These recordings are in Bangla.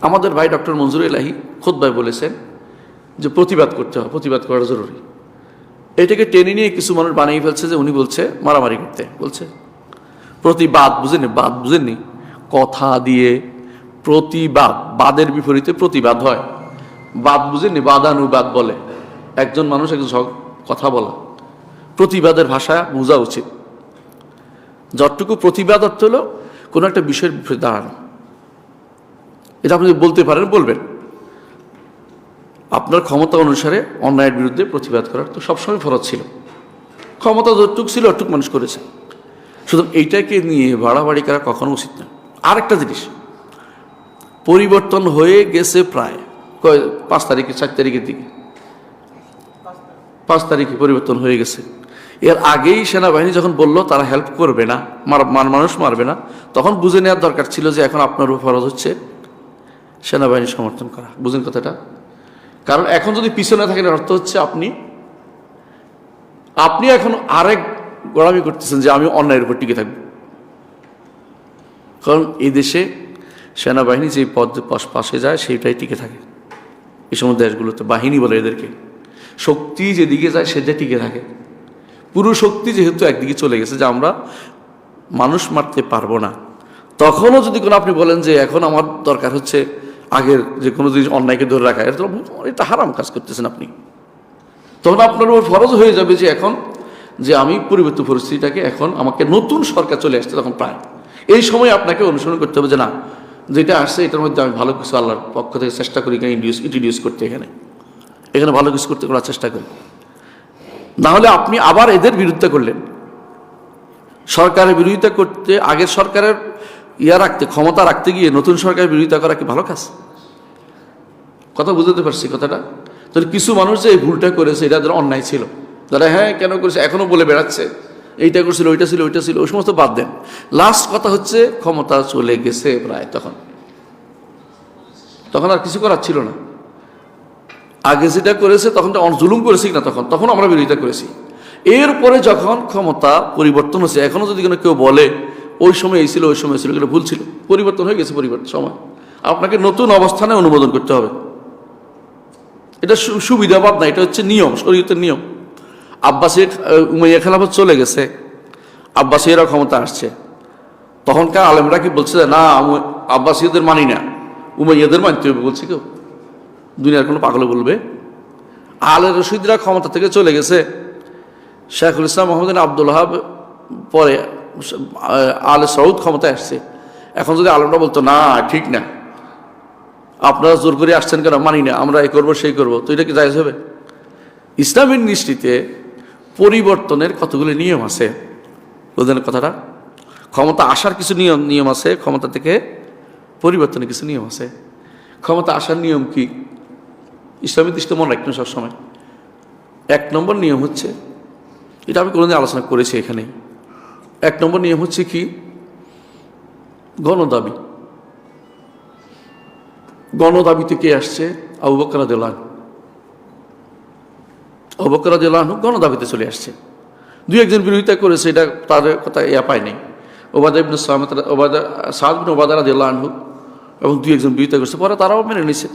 আমাদের ভাই ডক্টর মঞ্জুর এলাহি খোদ্ায় বলেছেন যে প্রতিবাদ করতে হবে, প্রতিবাদ করা জরুরি। এটাকে টেনে নিয়ে কিছু মানুষ বানিয়ে ফেলছে যে উনি বলছে, মারামারি করতে। বলছে, প্রতিবাদ বুঝেননি, বাদ বুঝেননি। কথা দিয়ে প্রতিবাদ, বাদের বিপরীতে প্রতিবাদ হয়। বাদ বুঝেননি, বাদানুবাদ বলে। একজন মানুষ একজন কথা বলা। প্রতিবাদের ভাষা বোঝা উচিত। যতটুকু প্রতিবাদ অর্থ হলো, কোনো একটা বিষয়ের দাঁড়ানো। এটা আপনি বলতে পারেন, বলবেন। আপনার ক্ষমতা অনুসারে অন্যায়ের বিরুদ্ধে প্রতিবাদ করার তো সবসময় ফরজ ছিল। ক্ষমতা যতটুক ছিল, অতটুকু মানুষ করেছে। শুধু এইটাকে নিয়ে বাড়াবাড়ি করা কখনো উচিত না আরেকটা জিনিস, পরিবর্তন হয়ে গেছে প্রায় কয়, পাঁচ তারিখে, চার তারিখের দিকে। পাঁচ তারিখে পরিবর্তন হয়ে গেছে। এর আগেই সেনাবাহিনী যখন বলল, তারা হেল্প করবে না, মার- মানুষ মারবে না, তখন বুঝে নেওয়ার দরকার ছিল যে এখন আপনার উপর ফরজ হচ্ছে সেনাবাহিনী সমর্থন করা। বুঝেন কথাটা? কারণ এখন যদি পিছনে থাকেন অর্থ হচ্ছে আপনি আপনি এখন আরেক গোড়ামি করতেছেন যে আমি অন্যায়ের উপর টিকে থাকব। কারণ এই দেশে সেনাবাহিনী যে পদ পাশে যায়, সেইটাই টিকে থাকে। এই সমস্ত দেশগুলোতে বাহিনী বলে এদেরকে। শক্তি যেদিকে যায় সেটা টিকে থাকে। পুরো শক্তি যেহেতু একদিকে চলে গেছে, যে আমরা মানুষ মারতে পারব না। তখনও যদি কোনো আপনি বলেন যে এখন আমার দরকার হচ্ছে আগের যে কোনো জিনিস অন্যায়কে ধরে রাখা এটা এটা হারাম কাজ করতেছেন আপনি। তখন আপনার উপর ফরজ হয়ে যাবে যে এখন যে আমি পরিবর্তিত পরিস্থিতিটাকে এখন আমাকে নতুন সরকার চলে আসছে তখন প্রায়। এই সময় আপনাকে অনুসরণ করতে হবে যে না, যেটা আসছে এটার মধ্যে আমি ভালো কিছু আল্লাহর পক্ষ থেকে চেষ্টা করি, এখানে ইন্ডিউস ইন্ট্রোডিউস করতে এখানে। এখানে ভালো কিছু করতে করার চেষ্টা করি। নাহলে আপনি আবার এদের বিরুদ্ধে করলেন। সরকারের বিরোধিতা করতে, আগের সরকারের ইয়া রাখতে, ক্ষমতা রাখতে গিয়ে নতুন সরকারের বিরোধিতা করা কি ভালো কাজ? কথা বুঝতে পারছি কথাটা? তাহলে কিছু মানুষ যে এই ভুলটা করেছে, এটা যারা অন্যায় ছিল। যারা হ্যাঁ কেন করেছে? এখনও বলে বেড়াচ্ছে। এইটা করছিল, ওইটা ছিল ওইটা ছিল, ওই সমস্ত বাদ দেন। লাস্ট কথা হচ্ছে, ক্ষমতা চলে গেছে প্রায় তখন। তখন আর কিছু করার ছিল না। আগে যেটা করেছে, তখন তো জুলুম করেছি না তখন তখন আমরা বিরোধিতা করেছি। এরপরে যখন ক্ষমতা পরিবর্তন হচ্ছে এখনও যদি কোনো কেউ বলে ওই সময় এই ছিল, ওই সময় ছিল, এটা ভুল ছিল। পরিবর্তন হয়ে গেছে পরিবর্তন, সময়। আপনাকে নতুন অবস্থানে অনুমোদন করতে হবে। এটা সুবিধাবাদ না, এটা হচ্ছে নিয়ম, শরীয়তের নিয়ম। আব্বাসী উমাইয়া খেলাফত চলে গেছে। আব্বাসীরা ক্ষমতা আসছে। তখনকার আলেমরা কি বলছে না আব্বাসীয়দের মানি না। উমাইয়াদের মানতে হবে, বলছে কেউ। দুনিয়ার কোনো পাগলে বলবে। আলে রশিদরা ক্ষমতা থেকে চলে গেছে। শেখুল ইসলাম মোহাম্মদ আব্দুল হাব পরে আলে সৌদ ক্ষমতায় আসছে। এখন যদি আলমরা বলতো, না, ঠিক না। আপনারা জোর করে আসছেন কেন? মানি না। আমরা এই করব, সেই করব। তো এটা কি জায়জ হবে? ইসলামের নিষ্ঠিতে পরিবর্তনের কতগুলি নিয়ম আছে? বুঝলেন কথাটা? ক্ষমতা আসার কিছু নিয়ম নিয়ম আছে, ক্ষমতা থেকে পরিবর্তনের কিছু নিয়ম আছে। ক্ষমতা আসার নিয়ম কি? ইসলামী দৃষ্টি মনে রাখবেন সবসময়। এক নম্বর নিয়ম হচ্ছে, এটা আমি কোনোদিন আলোচনা করেছি এখানে এক নম্বর নিয়ম হচ্ছে কি? গণদাবি। গণদাবিতে কে আসছে? আবু বকর দেলান আবু বকর দেলান গণদাবিতে চলে আসছে। দুই একজন বিরোধিতা করেছে, এটা তাদের কথা ইয়া পায়নি ওবাদা ইবনু সালামত ওবাদা সাদ বিন ওবাদা রাদিয়াল্লাহু আনহু এবং দুই একজন বিরোধিতা করেছে, পরে তারাও মেনে নিছে।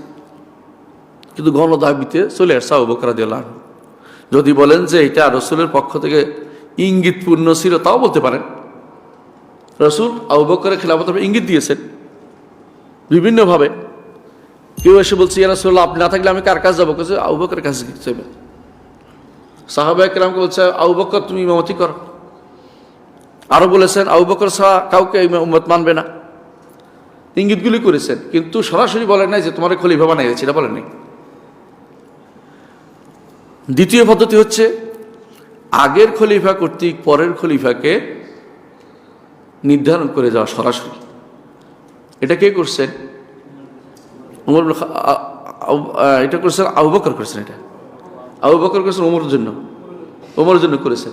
কিন্তু গণদাবিতে চলে আসছে আবু বকর রাদিয়াল্লাহু যদি বলেন যে এটা রসুলের পক্ষ থেকে ইঙ্গিতপূর্ণ ছিল তাও বলতে পারেন। রসুল আবু বকরের খেলাফত ইঙ্গিত দিয়েছেন। বিভিন্নভাবে কেউ এসে বলছে, ইয়া রাসূলুল্লাহ, আপনি না থাকলে আমি কার কাছে যাব? কাছে আবু বকরের কাছে যাবেন সাহাবা একরামকে বলছে, আবু বকর, তুমি ইমামতি করো। আরও বলেছেন, আবু বকর ছাড়া কাউকে উম্মত মানবে না। ইঙ্গিতগুলি করেছেন, কিন্তু সরাসরি বলেন নাই যে, তোমার খলিফা বানাই গেছে। এটা বলেন নাই। দ্বিতীয় পদ্ধতি হচ্ছে আগের খলিফা কর্তৃক পরের খলিফাকে নির্ধারণ করে যাওয়া সরাসরি। এটা কে করছেন? উমর এটা করেছেন আবু বকর করেছেন এটা। আবু বকর করেছেন ওমরের জন্য। ওমরের জন্য করেছেন।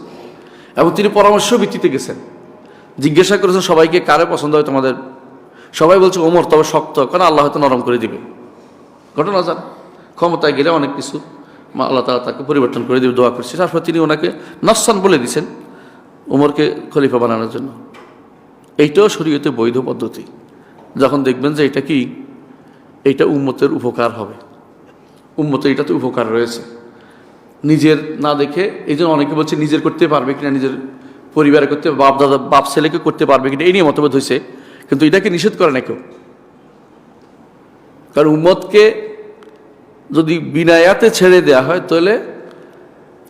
এবং তিনি পরামর্শ ভিত্তিতে গেছেন। জিজ্ঞাসা করেছেন সবাইকে কারে পছন্দ হয় তোমাদের? সবাই বলছে ওমর তবে শক্ত কারণ আল্লাহ হয়তো নরম করে দিবে? ঘটনা জান। ক্ষমতায় গেলে অনেক কিছু। মা আল্লাহ তালা তাকে পরিবর্তন করে দিবে দোয়া করছে। তারপর তিনি ওনাকে নসান বলে দিয়েছেন উমরকে খলিফা বানানোর জন্য। এইটাও শরীয়তে বৈধ পদ্ধতি। যখন দেখবেন যে এটা কি এইটা উম্মতের উপকার হবে। উম্মতের এটাতে উপকার রয়েছে। নিজের না দেখে, এই জন্য অনেকে বলছে নিজের করতে পারবে কিনা, নিজের পরিবারে করতে বাপ দাদা বাপ ছেলেকে করতে পারবে কিনা, এই নিয়ে মতভেদ হয়েছে। কিন্তু এটাকে নিষেধ করে না কেউ। কারণ উম্মতকে যদি বিনায়াতে ছেড়ে দেয়া হয়, তাহলে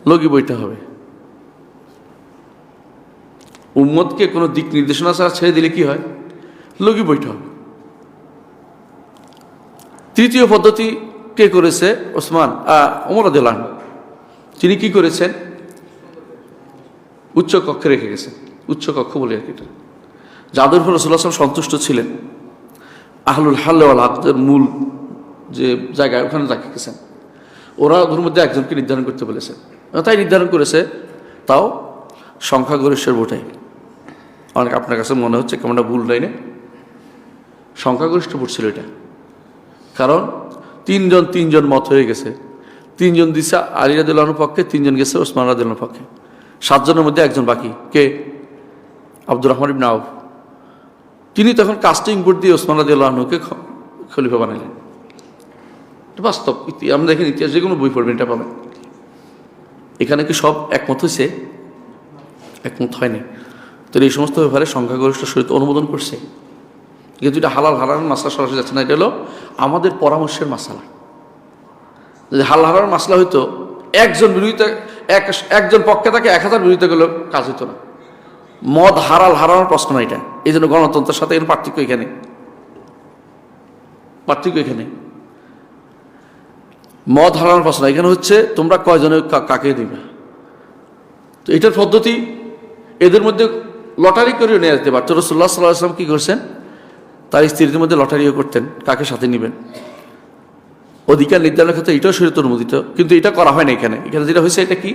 লগি বইটা হবে। উম্মতকে কোনো দিক নির্দেশনা ছাড়া ছেড়ে দিলে কি হয়? লগি বইটা হবে। তৃতীয় পদ্ধতি কে করেছে? ওসমান ওমর আদিলান তিনি কি করেছেন? উচ্চ কক্ষে রেখে গেছেন। উচ্চ কক্ষ বলে এটা। যাদের উপর রসুল্লাহ সন্তুষ্ট ছিলেন, আহলুল হাল্লাল মূল যে জায়গায় ওখানে রাখে গেছেন ওরা ওর মধ্যে একজনকে নির্ধারণ করতে বলেছে। তাই নির্ধারণ করেছে। তাও সংখ্যাগরিষ্ঠের ভোটে। অনেক আপনার কাছে মনে হচ্ছে কেমনটা ভুল নাই লাইনে সংখ্যাগরিষ্ঠ ভোট ছিল এটা। কারণ তিনজন তিনজন মত হয়ে গেছে। তিনজন দিছে আলী রাদিল্লাহর পক্ষে, তিনজন গেছে ওসমান রাদিল্লাহর পক্ষে। সাতজনের মধ্যে একজন বাকি। কে? আব্দুর রহমান ইবনে আউফ। তিনি তখন কাস্টিং ভোট দিয়ে ওসমান রাদিল্লাহকে খলিফা বানাইলেন এটা বাস্তব আমরা দেখেন ইতিহাস যে কোনো বই পড়বেন, এটা পাবেন। এখানে কি সব একমত হয়েছে? একমত হয়নি। তো এই সমস্ত ব্যাপারে সংখ্যাগরিষ্ঠ সহিত অনুমোদন করছে। কিন্তু এটা হালাল হারানোর মাসলা সরাসরি যাচ্ছে না, এটা হলো আমাদের পরামর্শের মাসালা। যদি হাল হারানোর মাসলা হইতো, একজন বিরোধিতা, এক, একজন পক্ষে থাকে, এক হাজার বিরোধিতা করলেও কাজ হইতো না। মদ হারাল হারানোর প্রশ্ন এটা। এই জন্য গণতন্ত্রের সাথে এর পার্থক্য এখানে। পার্থক্য এখানে। মদ হারানোর প্রশ্ন। এখানে হচ্ছে তোমরা কয়জনে কাকে দিবে? তো এটার পদ্ধতি এদের মধ্যে লটারি করেও নিয়ে যেতে পারতো রসুল্লাহ সাল্লাহ আসলাম কী করছেন? তার স্ত্রীদের মধ্যে লটারিও করতেন, কাকে সাথে নেবেন? অধিকার নির্ধারণের ক্ষেত্রে এটাও শরীর অনুমোদিত, কিন্তু এটা করা হয় না এখানে। এখানে যেটা হয়েছে এটা কি?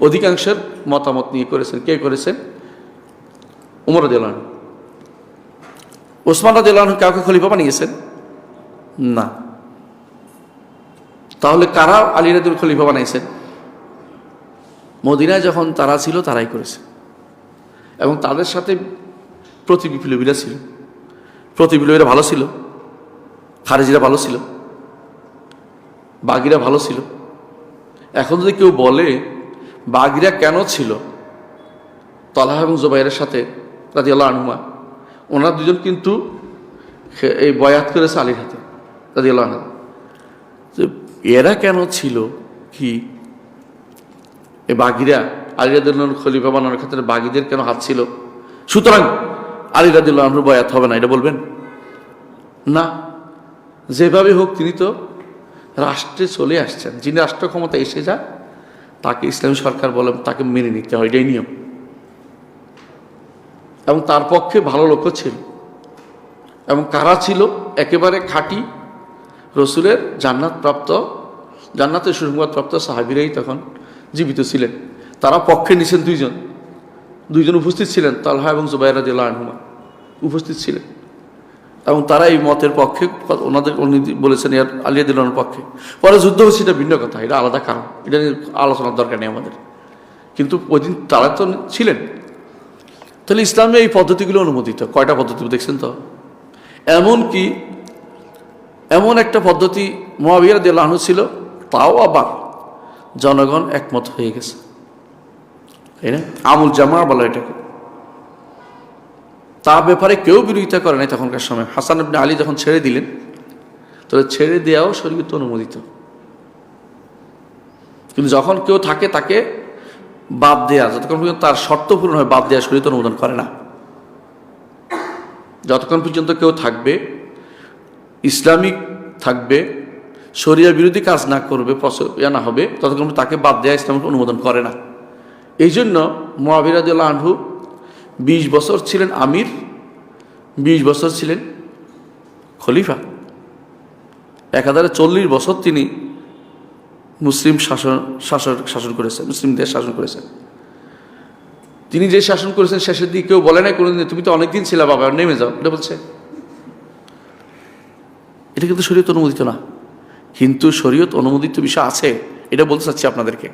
অধিকাংশের মতামত নিয়ে করেছেন। কে করেছেন? উমর দেলান ওসমান রাদিয়াল্লাহু কাউকে খলিফা বানিয়েছেন? না। তাহলে কারা আলী রাদুল খলিফা বানাইছেন? মদিনায় যখন তারা ছিল, তারাই করেছে। এবং তাদের সাথে প্রতিবিপ্লবীরা ছিল। প্রতিবিপ্লবীরা ভালো ছিল। খারেজিরা ভালো ছিল। বাগিরা ভালো ছিল। এখন যদি কেউ বলে, বাগিরা কেন ছিল? তলাহ এবং জোবাইরের সাথে রাজি আল্লাহ আনুমা ওনারা দুজন কিন্তু এই বয়াত করেছে আলীর হাতে রাজি আল্লাহ এরা কেন ছিল কি? এই বাগিরা আলী রাদিল্লাহ খলিফা বানানোর ক্ষেত্রে বাগিদের কেন হাত ছিল? সুতরাং আলী রাদিল্লাহ বয়াত হবে না, এটা বলবেন? না। যেভাবে হোক তিনি তো রাষ্ট্রে চলে আসছেন। যিনি রাষ্ট্র ক্ষমতা এসে যায় তাকে ইসলামী সরকার বলে তাকে মেনে নিতে হয়, এটাই নিয়ম। এবং তার পক্ষে ভালো লোকও ছিল। এবং কারা ছিল? একেবারে খাঁটি রসুলের জান্নাত প্রাপ্ত জান্নাতের সুসংবাদ প্রাপ্ত সাহাবিরাই তখন জীবিত ছিলেন। তারা পক্ষে নিছেন দুইজন। দুইজন উপস্থিত ছিলেন, তালহা এবং জুবাইরা দিল্লা আনহুমা। উপস্থিত ছিলেন। এবং তারা এই মতের পক্ষে, ওনাদের বলেছেন, ইয়ার আলিয়া দিল্লার পক্ষে। পরে যুদ্ধ হচ্ছে, এটা ভিন্ন কথা, এটা আলাদা কারণ। এটা নিয়ে আলোচনার দরকার নেই আমাদের। কিন্তু ওই দিন তারা তো ছিলেন। তাহলে ইসলামে এই পদ্ধতিগুলো অনুমোদিত। কয়টা পদ্ধতি, দেখছেন তো? এমন কি এমন একটা পদ্ধতি মহাবিয়ার দেলাহনু ছিল, তাও আবার জনগণ একমত হয়ে গেছে। তাই না? আমুল জামা বলা এটাকে। তার ব্যাপারে কেউ বিরোধিতা করে নাই তখনকার সময়। হাসান ইবনে আলী যখন ছেড়ে দিলেন তাহলে ছেড়ে দেওয়াও শরীয়ত অনুমোদিত। কিন্তু যখন কেউ থাকে, তাকে বাদ দেয়া, যতক্ষণ পর্যন্ত তার শর্ত পূরণ হয়, বাদ দেওয়া শরীয়ত অনুমোদন করে না। যতক্ষণ পর্যন্ত কেউ থাকবে ইসলামিক থাকবে, শরিয়া বিরোধী কাজ না করবে ইয়া না হবে, ততক্ষণ তাকে বাদ দেওয়া ইসলামিক অনুমোদন করে না। এই জন্য মহাবিরাদুল্লাহ আনহু বিশ বছর ছিলেন আমির, বিশ বছর ছিলেন খলিফা। এক হাজারে চল্লিশ বছর তিনি মুসলিম শাসন শাসন শাসন করেছেন, মুসলিম দেশ শাসন করেছেন। তিনি যে শাসন করেছেন, শেষের দিকে কেউ বলে নাই কোনোদিন তুমি তো অনেকদিন ছিল বাবা নেমে যাও। এটা বলছে। এটা কিন্তু শরীয়ত অনুমোদিত না। কিন্তু শরীয়ত অনুমোদিত বিষয় আছে এটা বলতে চাচ্ছি আপনাদেরকে।